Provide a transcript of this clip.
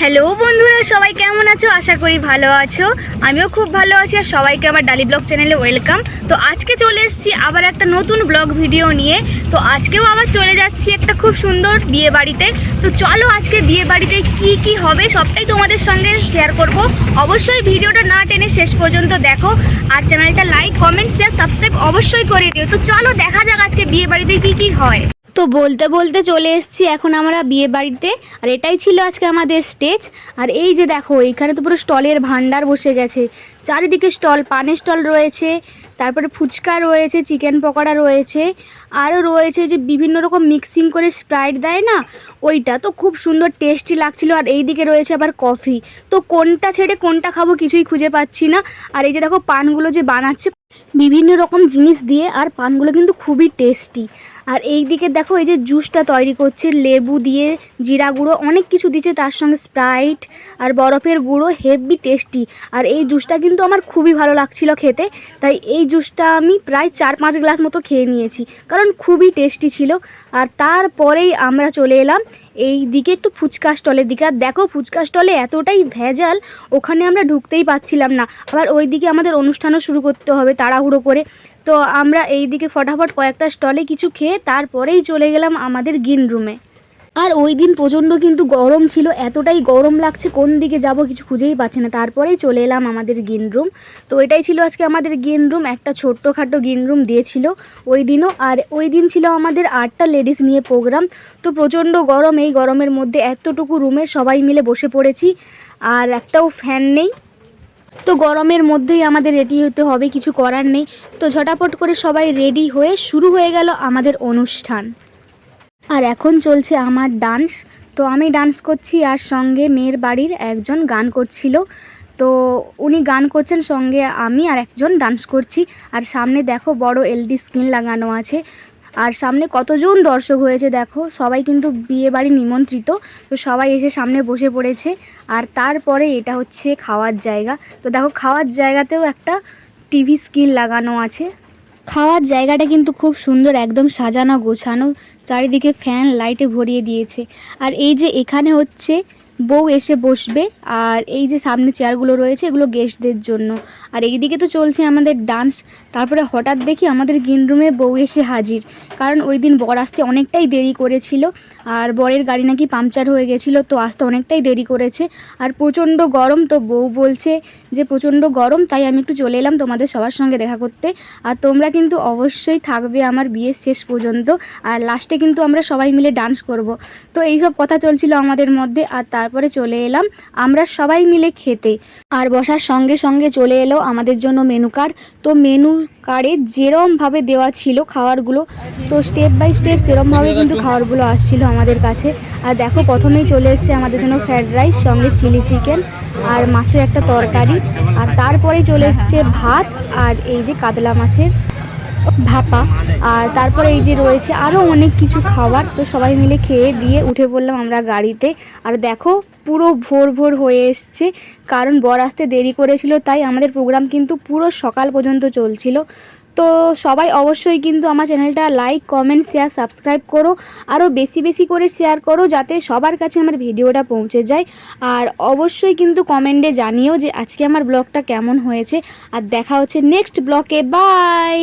Hello বন্ধুরা, সবাই কেমন আছো? আশা করি ভালো আছো। আমিও খুব ভালো আছি আর সবাইকে আমার ডালি ব্লগ চ্যানেলে ওয়েলকাম তো আজকে চলে এসেছি আবার একটা নতুন ব্লগ ভিডিও নিয়ে। তো আজকেও আবার চলে যাচ্ছি একটা খুব সুন্দর বিয়ে বাড়িতে। তো চলো আজকে বিয়ে বাড়িতে কি কি হবে সবটাই তোমাদের সঙ্গে শেয়ার করব। অবশ্যই ভিডিওটা না টেনে শেষ পর্যন্ত দেখো। আর চ্যানেলটা লাইক কমেন্ট শেয়ার সাবস্ক্রাইব অবশ্যই করে দিও। তো চলো দেখা যাক আজকে বিয়ে বাড়িতে কি কি হয়। তো বলতে বলতে চলে এসেছি এখন আমরা বিয়ে বাড়িতে। আর এটাই ছিল আজকে আমাদের স্টেজ আর এই যে দেখো, এইখানে তো পুরো স্টলের ভান্ডার বসে গেছে। চারিদিকে স্টল, পানের স্টল রয়েছে, তারপরে ফুচকা রয়েছে চিকেন পকোড়া রয়েছে, আরও রয়েছে যে বিভিন্ন রকম মিক্সিং করে স্প্রাইট দেয় না? ওইটা। তো খুব সুন্দর টেস্টি লাগছিল। আর এই দিকে রয়েছে আবার কফি তো কোনটা ছেড়ে কোনটা খাব কিছুই খুঁজে পাচ্ছি না। আর এই যে দেখো, পানগুলো যে বানাচ্ছে, বিভিন্ন রকম জিনিস দিয়ে। আর পানগুলো কিন্তু খুবই টেস্টি আর এই দিকে দেখো এই যে জুসটা তৈরি করছে, লেবু দিয়ে জিরা গুঁড়ো, অনেক কিছু দিচ্ছে তার সঙ্গে স্প্রাইট আর বরফের গুঁড়ো, হেভি টেস্টি। আর এই জুসটা কিন্তু আমার খুবই ভালো লাগছিল খেতে, তাই এই জুসটা আমি প্রায় চার পাঁচ গ্লাস মতো খেয়ে নিয়েছি, কারণ খুবই টেস্টি ছিল। আর তারপরেই আমরা চলে এলাম এই দিকে একটু ফুচকা স্টলের দিকে। আর দেখো ফুচকা স্টলে এতটাই ভেজাল, ওখানে আমরা ঢুকতেই পাচ্ছিলাম না। আবার ওই দিকে আমাদের অনুষ্ঠানও শুরু করতে হবে তাড়াহুড়ো করে। তো আমরা এই দিকে ফটাফট কয়েকটা স্টলে কিছু খেয়ে তারপরেই চলে গেলাম আমাদের গিন রুমে আর ওই দিন প্রচণ্ড কিন্তু গরম ছিল, এতটাই গরম লাগছে কোন দিকে যাব কিছু খুঁজেই পাচ্ছে না। তারপরেই চলে এলাম আমাদের গিন রুম তো এটাই ছিল আজকে আমাদের গিন রুম একটা ছোট্টখাটো গিন রুম দিয়েছিল ওই দিনও। আর ওই দিন ছিল আমাদের আটটা লেডিস নিয়ে প্রোগ্রাম তো প্রচণ্ড গরম, এই গরমের মধ্যে এতটুকু রুমে সবাই মিলে বসে পড়েছি। আর একটাও ফ্যান নেই। তো গরমের মধ্যেই আমাদের রেডি হতে হবে, কিছু করার নেই। তো ঝটাপট করে সবাই রেডি হয়ে শুরু হয়ে গেল আমাদের অনুষ্ঠান। আর এখন চলছে আমার ডান্স তো আমি ডান্স করছি আর সঙ্গে মেয়ের বাড়ির একজন গান করছিল। তো উনি গান করছেন, সঙ্গে আমি আর একজন ডান্স করছি। আর সামনে দেখো বড় এলডি স্ক্রিন লাগানো আছে। আর সামনে কতজন দর্শক হয়েছে দেখো, সবাই কিন্তু বিয়ে বাড়ি নিমন্ত্রিত। তো সবাই এসে সামনে বসে পড়েছে। আর তারপরে এটা হচ্ছে খাওয়ার জায়গা। তো দেখো, খাওয়ার জায়গাতেও একটা টিভি স্ক্রিন লাগানো আছে। খাওয়ার জায়গাটা কিন্তু খুব সুন্দর, একদম সাজানো গোছানো। চারিদিকে ফ্যান, লাইটে ভরিয়ে দিয়েছে। আর এই যে এখানে হচ্ছে বউ এসে বসবে আর এই যে সামনে চেয়ারগুলো রয়েছে, এগুলো গেস্টদের জন্য। আর এইদিকে তো চলছে আমাদের ডান্স তারপরে হঠাৎ দেখি আমাদের গ্রিন রুমে বউ এসে হাজির। কারণ ওই দিন বর আসতে অনেকটাই দেরি করেছিল, আর বরের গাড়ি নাকি পাংচার হয়ে গেছিল, তো আসতে অনেকটাই দেরি করেছে। আর প্রচণ্ড গরম, তো বউ বলছে যে প্রচণ্ড গরম, তাই আমি একটু চলে এলাম তোমাদের সবার সঙ্গে দেখা করতে। আর তোমরা কিন্তু অবশ্যই থাকবে আমার বিয়ের শেষ পর্যন্ত, আর লাস্টে কিন্তু আমরা সবাই মিলে ডান্স করব। তো এইসব কথা চলছিল আমাদের মধ্যে, আর তারপরে চলে এলাম আমরা সবাই মিলে খেতে। আর বসার সঙ্গে সঙ্গে চলে এলো আমাদের জন্য মেনু কার্ড তো মেনু কার্ডে যেরমভাবে দেওয়া ছিল খাওয়ারগুলো তো স্টেপ বাই স্টেপ সেরমভাবে কিন্তু খাবারগুলো আসছিল আমাদের কাছে। আর দেখো প্রথমেই চলে এসছে আমাদের জন্য ফ্রায়েড রাইস সঙ্গে চিলি চিকেন আর মাছের একটা তরকারি। আর তারপরে চলে এসছে ভাত আর এই যে কাতলা মাছের। ভাপা। আর তারপরে এই যে রয়েছে আরও অনেক কিছু খাবার তো সবাই মিলে খেয়ে দিয়ে উঠে পড়লাম আমরা গাড়িতে। আর দেখো, পুরো ভোর ভোর হয়ে এসছে, কারণ বর আসতে দেরি করেছিল, তাই আমাদের প্রোগ্রাম কিন্তু পুরো সকাল পর্যন্ত চলছিল। তো সবাই অবশ্যই কিন্তু আমার চ্যানেলটা লাইক কমেন্ট শেয়ার সাবস্ক্রাইব করো আরও বেশি বেশি করে শেয়ার করো, যাতে সবার কাছে আমার ভিডিওটা পৌঁছে যায়। আর অবশ্যই কিন্তু কমেন্টে জানিও যে আজকে আমার ব্লগটা কেমন হয়েছে। আর দেখা হচ্ছে নেক্সট ব্লগে বাই